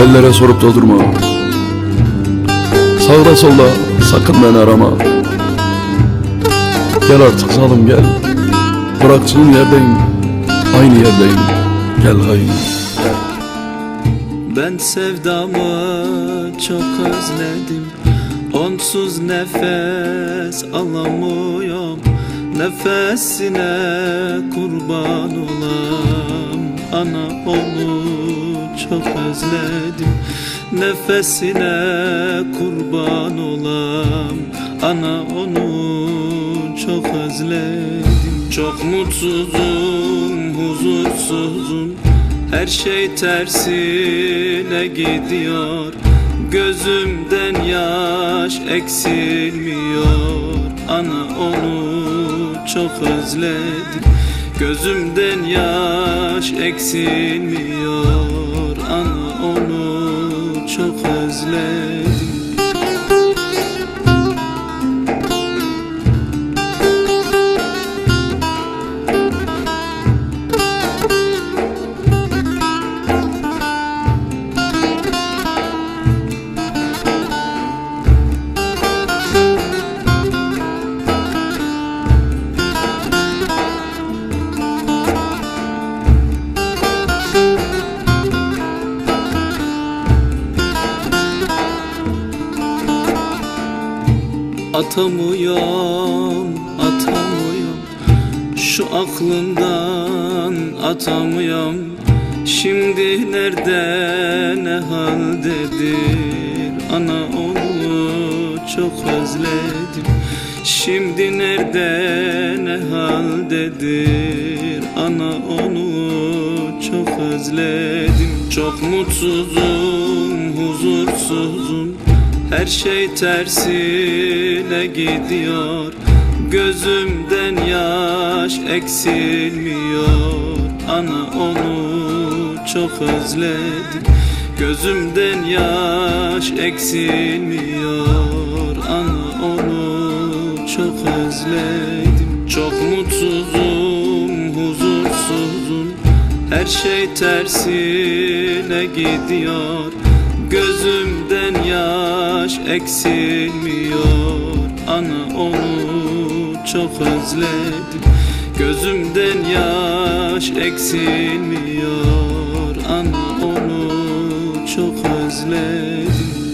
Ellere sorup da durma Sağda solda sakın beni arama. Gel artık zalim gel. Bıraktığın yerdeyim. Aynı yerdeyim. Gel haydi Ben sevdamı çok özledim. Onsuz nefes alamıyorum. Nefesine kurban olam. Ana onu çok özledim. Nefesine kurban olam. Ana onu çok özledim. Çok mutsuzum, huzursuzum. Her şey tersine gidiyor. Gözümden yaş eksilmiyor. Ana onu çok özledim Gözümden yaş eksilmiyor Ana onu çok özledim Atamıyorum, atamıyorum. Şu aklımdan atamıyorum. Şimdi nerede ne haldedir? Ana onu çok özledim. Şimdi nerede ne haldedir? Ana onu çok özledim. Çok mutsuzum, huzursuzum her şey tersine gidiyor. Gözümden yaş eksilmiyor. Ana onu çok özledim. Gözümden yaş eksilmiyor. Ana onu çok özledim. Çok mutsuzum, huzursuzum. Her şey tersine gidiyor Gözümden yaş eksilmiyor. Ana onu çok özledim. Gözümden yaş eksilmiyor. Ana onu çok özledim